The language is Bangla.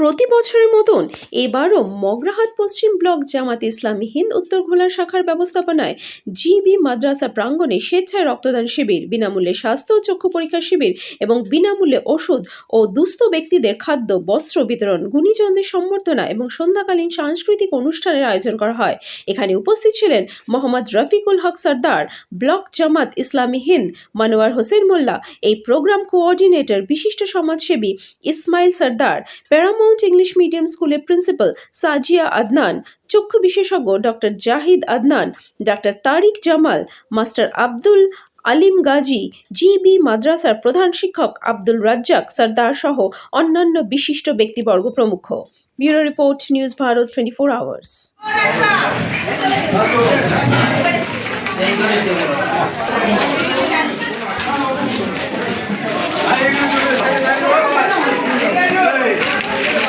প্রতি বছরের মতন এবারও মগরাহাট পশ্চিম ব্লক জামাত ইসলামী হিন্দ উত্তর ঘোলা শাখার ব্যবস্থাপনায় জিবি মাদ্রাসা প্রাঙ্গণে স্বেচ্ছায় রক্তদান শিবির, বিনামূল্যে স্বাস্থ্য ও চক্ষু পরীক্ষা শিবির এবং বিনামূল্যে ওষুধ ও দুস্থ ব্যক্তিদের খাদ্য, বস্ত্র বিতরণ, গুণীজনদের সম্বর্ধনা এবং সন্ধ্যাকালীন সাংস্কৃতিক অনুষ্ঠানের আয়োজন করা হয়। এখানে উপস্থিত ছিলেন মোহাম্মদ রফিকুল হক সর্দার, ব্লক জামাত ইসলামী হিন্দ, মানোয়ার হোসেন মোল্লা, এই প্রোগ্রাম কোঅর্ডিনেটর, বিশিষ্ট সমাজসেবী Ismail Sardar Paramount English medium স্কুলের প্রিন্সিপাল সাজিয়া আদনান চক্ষু বিশেষজ্ঞ doctor Zahid Adnan doctor Tariq Jamal master Abdul Alim Gazi GB মাদ্রাসার প্রধান শিক্ষক আব্দুল রাজ্জাক সর্দার সহ অন্যান্য বিশিষ্ট ব্যক্তিবর্গ প্রমুখ। Bureau report, news Bharat twenty four hours